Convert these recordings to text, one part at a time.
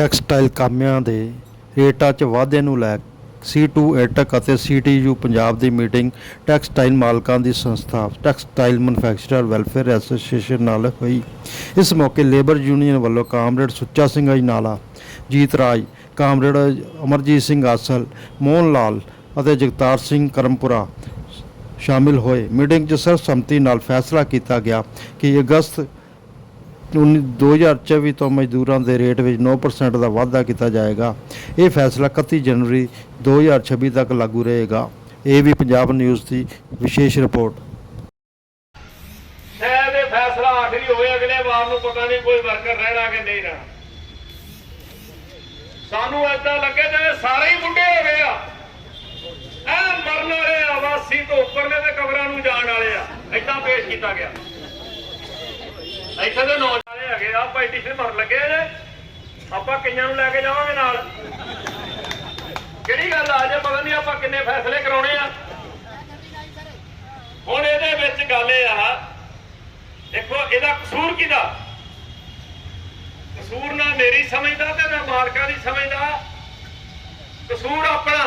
Textile ਕਾਮਿਆਂ ਦੇ ਰੇਟਾਂ 'ਚ ਵਾਧੇ ਨੂੰ ਲੈ C2 ਏਟਕ ਅਤੇ CTU ਪੰਜਾਬ ਦੀ ਮੀਟਿੰਗ ਟੈਕਸਟਾਈਲ ਮਾਲਕਾਂ ਦੀ ਸੰਸਥਾ, ਟੈਕਸਟਾਈਲ ਮੈਨੂਫੈਕਚਰਰ ਵੈਲਫੇਅਰ ਐਸੋਸੀਏਸ਼ਨ ਨਾਲ ਹੋਈ। ਇਸ ਮੌਕੇ ਲੇਬਰ ਯੂਨੀਅਨ ਵੱਲੋਂ ਕਾਮਰੇਡ ਸੁੱਚਾ ਸਿੰਘ ਅਜਨਾਲਾ, ਜੀਤ ਰਾਜ, ਕਾਮਰੇਡ ਅਮਰਜੀਤ ਸਿੰਘ ਆਸਲ, ਮੋਹਨ ਲਾਲ ਅਤੇ ਜਗਤਾਰ ਸਿੰਘ ਕਰਮਪੁਰਾ ਸ਼ਾਮਿਲ ਹੋਏ। ਮੀਟਿੰਗ 'ਚ ਸਰਬਸੰਮਤੀ ਨਾਲ ਫੈਸਲਾ ਕੀਤਾ ਗਿਆ ਕਿ ਅਗਸਤ 19 2024 ਤੋਂ ਮਜ਼ਦੂਰਾਂ ਦੇ ਰੇਟ ਵਿੱਚ 9% ਦਾ ਵਾਧਾ ਕੀਤਾ ਜਾਏਗਾ। ਇਹ ਫੈਸਲਾ 31 ਜਨਵਰੀ 2026 ਤੱਕ ਲਾਗੂ ਰਹੇਗਾ। ਇਹ ਵੀ ਪੰਜਾਬ ਨਿਊਜ਼ ਦੀ ਵਿਸ਼ੇਸ਼ ਰਿਪੋਰਟ। ਸ਼ਾਇਦ ਇਹ ਫੈਸਲਾ ਆਖਰੀ ਹੋਵੇ ਅਗਲੇ ਵਾਰ ਨੂੰ ਪਤਾ ਨਹੀਂ ਕੋਈ ਵਰਕਰ ਰਹਿਣਾ ਕਿ ਨਹੀਂ ਰਹਿਣਾ। ਸਾਨੂੰ ਏਦਾਂ ਲੱਗੇ ਜਿਵੇਂ ਸਾਰੇ ਹੀ ਮੁੰਡੇ ਹੋ ਗਏ ਆ। ਐ ਮਰਨ ਵਾਲੇ ਆ ਤੋਂ ਉੱਪਰਲੇ ਤੇ ਕਬਰਾਂ ਨੂੰ ਜਾਣ ਵਾਲੇ ਆ। ਏਦਾਂ ਪੇਸ਼ ਕੀਤਾ ਗਿਆ। ਇੱਥੇ ਦੇ ਨੌਜਵਾਨ ਹੈਗੇ ਆ ਪੈਟੀਸ਼ਨ ਮਰਨ ਲੱਗੇ ਜੇ। ਆਪਾਂ ਕਈਆਂ ਨੂੰ ਲੈ ਕੇ ਜਾਵਾਂਗੇ ਨਾਲ? ਕਿਹੜੀ ਗੱਲ ਆ ਜੇ ਪਤਾ ਨਹੀਂ ਆਪਾਂ ਕਿੰਨੇ ਫੈਸਲੇ ਕਰਾਉਣੇ ਆ। ਹੁਣ ਇਹਦੇ ਵਿੱਚ ਗੱਲ ਇਹ ਆ, ਦੇਖੋ ਇਹਦਾ ਕਸੂਰ ਕਿਹਦਾ? ਕਸੂਰ ਨਾ ਮੇਰੀ ਸਮਝਦਾ ਤੇ ਨਾ ਮਾਲਕਾਂ ਦੀ ਸਮਝਦਾ। ਕਸੂਰ ਆਪਣਾ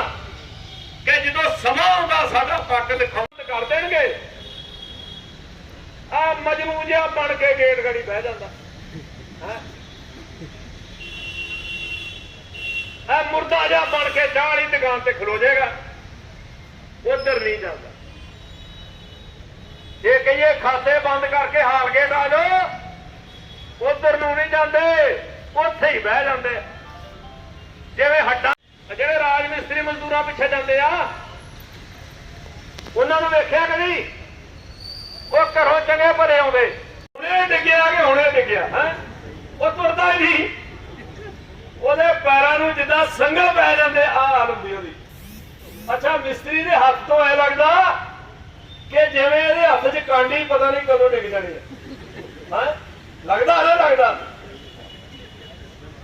ਕਿ ਜਦੋਂ ਸਮਾਂ ਆਉਂਦਾ, ਸਾਡਾ ਪੱਕ ਲਿਖਾਉਣ ਕਰ ਦੇਣਗੇ। ਆ ਮਜਨੂ ਜਿਹਾ ਬਣ ਕੇ ਗੇਟ ਗੜੀ ਬਹਿ ਜਾਂਦਾ। ਹੈ? ਆ ਮੁਰਦਾ ਜਿਹਾ ਬਣ ਕੇ ਚਾਹ ਵਾਲੀ ਦੁਕਾਨ ਤੇ ਖਲੋ ਜਾਏਗਾ। ਉਧਰ ਨਹੀਂ ਜਾਂਦਾ। ਜੇ ਕਹੀਏ ਖਾਤੇ ਬੰਦ ਕਰਕੇ ਹਾਲ ਗੇਟ ਆ ਜਾਓ, ਉਧਰ ਨੂੰ ਨਹੀਂ ਜਾਂਦੇ, ਉੱਥੇ ਹੀ ਬਹਿ ਜਾਂਦੇ। ਜਿਵੇਂ ਹੱਡਾਂ ਜਿਹੜੇ ਰਾਜ ਮਿਸਤਰੀ ਮਜ਼ਦੂਰਾਂ ਪਿੱਛੇ ਜਾਂਦੇ ਆ, ਉਹਨਾਂ ਨੂੰ ਵੇਖਿਆ ਕਦੀ ਉਹ ਘਰੋਂ ਚੰਗੇ ਭਰੇ ਆਉਂਦੇ। ਹੁਣੇ ਡਿੱਗਿਆ ਕਿ ਹੁਣੇ ਡਿੱਗਿਆ, ਹੈ? ਉਹ ਤੁਰਦਾ ਹੀ ਨਹੀਂ। ਉਹਦੇ ਪੈਰਾਂ ਨੂੰ ਜਿੱਦਾਂ ਸੰਗਲ ਪੈ ਜਾਂਦੇ ਆ ਹਾਲ ਹੁੰਦੀ ਉਹਦੀ। ਅੱਛਾ, ਮਿਸਤਰੀ ਦੇ ਹੱਥ ਤੋਂ ਐ ਲੱਗਦਾ ਕਿ ਜਿਵੇਂ ਇਹਦੇ ਹੱਥ 'ਚ ਕਾਂਡੀ ਪਤਾ ਨਹੀਂ ਕਦੋਂ ਡਿੱਗ ਜਾਣੀ ਹੈ ਹਾਂ? ਲੱਗਦਾ ਨਾ ਲੱਗਦਾ?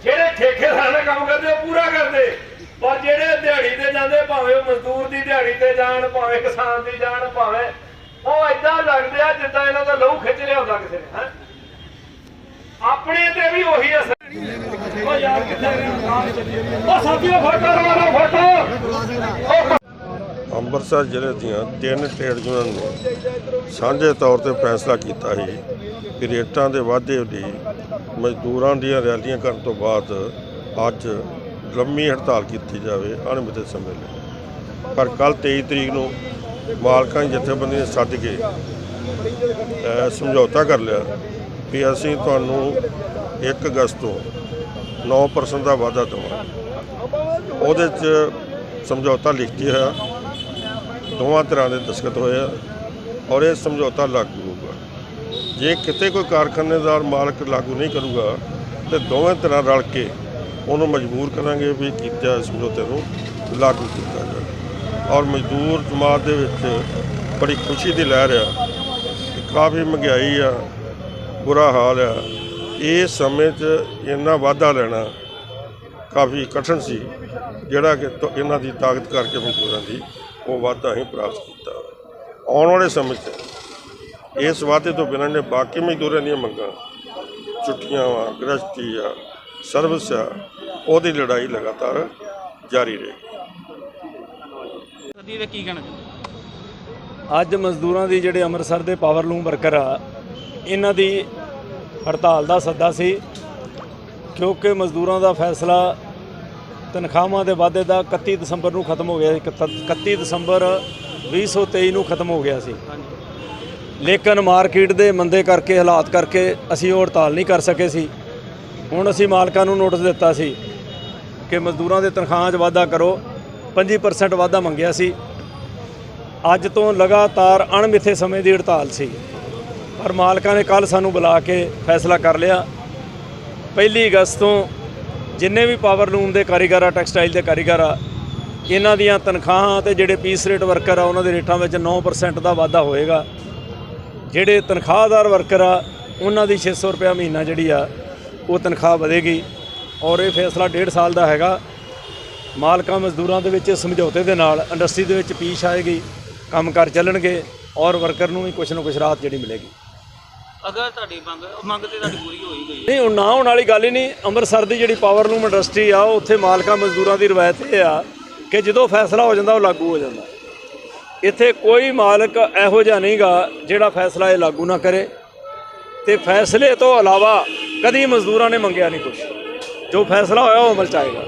ਜਿਹੜੇ ਠੇਕੇਦਾਰ ਨਾਲ ਕੰਮ ਕਰਦੇ, ਉਹ ਪੂਰਾ ਕਰਦੇ। ਪਰ ਜਿਹੜੇ ਦਿਹਾੜੀ ਤੇ ਜਾਂਦੇ, ਭਾਵੇਂ ਉਹ ਮਜ਼ਦੂਰ ਦੀ ਦਿਹਾੜੀ ਤੇ ਜਾਣ, ਭਾਵੇਂ ਕਿਸਾਨ ਦੀ ਜਾਣ, ਭਾਵੇਂ ਉਹ ਏਦਾਂ ਲੱਗਦੇ ਆ ਜਿੱਦਾਂ ਇਹਨਾਂ ਦਾ ਲਹੂ ਖਿੱਚ ਲਿਆ ਹੁੰਦਾ ਕਿਸੇ ਨੇ, ਹੈ? ਆਪਣੇ ਤੇ ਵੀ ਉਹੀ ਅਸਰ। ਉਹ ਯਾਰ ਕਿੱਥੇ ਉਹ ਸਾਥੀਓ, ਫੋਟੋ ਲਵਾ ਫੋਟੋ। ਅੰਮ੍ਰਿਤਸਰ ਜ਼ਿਲ੍ਹੇ ਦੀਆਂ ਤਿੰਨ ਟ੍ਰੇਡ ਯੂਨੀਅਨ ਨੇ ਸਾਂਝੇ ਤੌਰ ਤੇ ਫੈਸਲਾ ਕੀਤਾ ਸੀ ਕਿ ਰੇਟਾਂ ਦੇ ਵਾਧੇ ਲਈ ਮਜ਼ਦੂਰਾਂ ਦੀਆਂ ਰੈਲੀਆਂ ਕਰਨ ਤੋਂ ਬਾਅਦ ਅੱਜ ਲੰਮੀ ਹੜਤਾਲ ਕੀਤੀ ਜਾਵੇ ਅਣਮਿੱਥੇ ਸਮੇਂ ਲਈ। ਪਰ ਕੱਲ 23 ਤਰੀਕ ਨੂੰ ਮਾਲਕਾਂ ਦੀ ਜਥੇਬੰਦੀ ਸੱਦ ਕੇ ਸਮਝੌਤਾ ਕਰ ਲਿਆ ਵੀ ਅਸੀਂ ਤੁਹਾਨੂੰ 1 ਅਗਸਤ ਤੋਂ 9% ਦਾ ਵਾਧਾ ਦੇਵਾਂਗੇ। ਉਹਦੇ 'ਚ ਸਮਝੌਤਾ ਲਿਖਤੀ ਹੋਇਆ, ਦੋਵਾਂ ਤਰ੍ਹਾਂ ਦੇ ਦਸਖਤ ਹੋਏ ਆ ਔਰ ਇਹ ਸਮਝੌਤਾ ਲਾਗੂ ਹੋਊਗਾ। ਜੇ ਕਿਤੇ ਕੋਈ ਕਾਰਖਾਨੇਦਾਰ ਮਾਲਕ ਲਾਗੂ ਨਹੀਂ ਕਰੂਗਾ, ਤੇ ਦੋਵੇਂ ਤਰ੍ਹਾਂ ਰਲ ਕੇ ਉਹਨੂੰ ਮਜਬੂਰ ਕਰਾਂਗੇ ਵੀ ਕੀਤਾ ਸਮਝੌਤੇ ਨੂੰ ਲਾਗੂ ਕੀਤਾ ਜਾਵੇ। ਔਰ ਮਜ਼ਦੂਰ ਜਮਾਤ ਦੇ ਵਿੱਚ ਬੜੀ ਖੁਸ਼ੀ ਦੀ ਲਹਿਰ ਆ ਕਾਫੀ ਮਹਿੰਗਾਈ ਆ, ਬੁਰਾ ਹਾਲ ਆ। ਇਸ ਸਮੇਂ 'ਚ ਇੰਨਾ ਵਾਧਾ ਲੈਣਾ ਕਾਫੀ ਕਠਿਨ ਸੀ, ਜਿਹੜਾ ਕਿ ਇਹਨਾਂ ਦੀ ਤਾਕਤ ਕਰਕੇ ਮਜ਼ਦੂਰਾਂ ਦੀ ਉਹ ਵਾਧਾ ਹੀ ਪ੍ਰਾਪਤ ਕੀਤਾ। ਆਉਣ ਵਾਲੇ ਸਮੇਂ 'ਚ ਇਸ ਵਾਧੇ ਤੋਂ ਬਿਨਾਂ ਨੇ ਬਾਕੀ ਮਜ਼ਦੂਰਾਂ ਦੀਆਂ ਮੰਗਾਂ, ਛੁੱਟੀਆਂ ਵਾ ਗ੍ਰਸਤੀ ਆ, ਸਰਵਿਸ ਆ, ਉਹਦੀ ਲੜਾਈ ਲਗਾਤਾਰ ਜਾਰੀ ਰਹੇਗੀ। ਸਦੀ ਦੇ ਕੀ ਕਹਿਣਾ ਚਾਹੁੰਦੇ? ਅੱਜ ਮਜ਼ਦੂਰਾਂ ਦੀ ਜਿਹੜੇ ਅੰਮ੍ਰਿਤਸਰ ਦੇ ਪਾਵਰਲੂਮ ਵਰਕਰ ਆ ਇਹਨਾਂ ਦੀ ਹੜਤਾਲ ਦਾ ਸੱਦਾ ਸੀ ਕਿਉਂਕਿ ਮਜ਼ਦੂਰਾਂ ਦਾ ਫੈਸਲਾ ਤਨਖਾਹਾਂ ਦੇ ਵਾਧੇ ਦਾ 31 ਦਸੰਬਰ ਨੂੰ ਖਤਮ ਹੋ ਗਿਆ ਸੀ 31 ਦਸੰਬਰ 2023 ਨੂੰ ਖਤਮ ਹੋ ਗਿਆ ਸੀ। ਲੇਕਿਨ ਮਾਰਕੀਟ ਦੇ ਮੰਦੇ ਕਰਕੇ ਹਾਲਾਤ ਕਰਕੇ ਅਸੀਂ ਉਹ ਹੜਤਾਲ ਨਹੀਂ ਕਰ ਸਕੇ ਸੀ। ਹੁਣ ਅਸੀਂ ਮਾਲਕਾਂ ਨੂੰ ਨੋਟਿਸ ਦਿੱਤਾ ਸੀ ਕਿ ਮਜ਼ਦੂਰਾਂ ਦੇ ਤਨਖਾਹਾਂ 'ਚ ਵਾਧਾ ਕਰੋ 25% ਵਾਧਾ ਮੰਗਿਆ ਸੀ। ਅੱਜ ਤੋਂ ਲਗਾਤਾਰ ਅਣਮਿੱਥੇ ਸਮੇਂ ਦੀ ਹੜਤਾਲ ਸੀ। ਪਰ ਮਾਲਕਾਂ ਨੇ ਕੱਲ ਸਾਨੂੰ ਬੁਲਾ ਕੇ ਫੈਸਲਾ ਕਰ ਲਿਆ। ਪਹਿਲੀ ਅਗਸਤ ਤੋਂ ਜਿੰਨੇ ਵੀ ਪਾਵਰ ਲੂਮ ਦੇ ਕਾਰੀਗਰ ਆ, ਟੈਕਸਟਾਈਲ ਦੇ ਕਾਰੀਗਰ ਆ, ਇਹਨਾਂ ਦੀਆਂ ਤਨਖਾਹਾਂ ਤੇ ਜਿਹੜੇ ਪੀਸ ਰੇਟ ਵਰਕਰ ਆ, ਉਹਨਾਂ ਦੇ ਰੇਟਾਂ ਵਿੱਚ 9% ਦਾ ਵਾਧਾ ਹੋਏਗਾ। ਜਿਹੜੇ ਤਨਖਾਹਦਾਰ ਵਰਕਰ ਆ, ਉਹਨਾਂ ਦੀ 600 ਰੁਪਏ ਮਹੀਨਾ ਜਿਹੜੀ ਆ, ਉਹ ਤਨਖਾਹ ਵਧੇਗੀ। ਔਰ ਇਹ ਫੈਸਲਾ ਡੇਢ ਸਾਲ ਦਾ ਹੈਗਾ। ਮਾਲਕਾਂ ਮਜ਼ਦੂਰਾਂ ਦੇ ਵਿੱਚ ਸਮਝੌਤੇ ਦੇ ਨਾਲ, ਇੰਡਸਟਰੀ ਦੇ ਵਿੱਚ ਪੀਸ਼ ਆਏਗੀ। ਕੰਮਕਾਰ ਚੱਲਣਗੇ ਔਰ ਵਰਕਰ ਨੂੰ ਵੀ ਕੁਝ ਨਾ ਕੁਝ ਰਾਹਤ ਜਿਹੜੀ ਮਿਲੇਗੀ। ਅਗਰ ਤੁਹਾਡੀ ਮੰਗ ਮੰਗ ਤੇ ਤੁਹਾਡੀ ਪੂਰੀ ਹੋਈ ਗਈ ਨਹੀਂ ਉਹ ਨਾ ਹੋਣ ਵਾਲੀ ਗੱਲ ਹੀ ਨਹੀਂ। ਅੰਮ੍ਰਿਤਸਰ ਦੀ ਜਿਹੜੀ ਪਾਵਰਲੂਮ ਇੰਡਸਟਰੀ ਆ ਉੱਥੇ ਮਾਲਕਾਂ ਮਜ਼ਦੂਰਾਂ ਦੀ ਰਵਾਇਤ ਇਹ ਆ ਕਿ ਜਦੋਂ ਫੈਸਲਾ ਹੋ ਜਾਂਦਾ ਉਹ ਲਾਗੂ ਹੋ ਜਾਂਦਾ। ਇੱਥੇ ਕੋਈ ਮਾਲਕ ਇਹੋ ਜਿਹਾ ਨਹੀਂਗਾ ਜਿਹੜਾ ਫੈਸਲਾ ਇਹ ਲਾਗੂ ਨਾ ਕਰੇ। ਤੇ ਫੈਸਲੇ ਤੋਂ ਇਲਾਵਾ ਕਦੀ ਮਜ਼ਦੂਰਾਂ ਨੇ ਮੰਗਿਆ ਨਹੀਂ ਕੁਝ ਜੋ ਫੈਸਲਾ ਹੋਇਆ ਉਹ ਅਮਲ ਚ ਆਏਗਾ।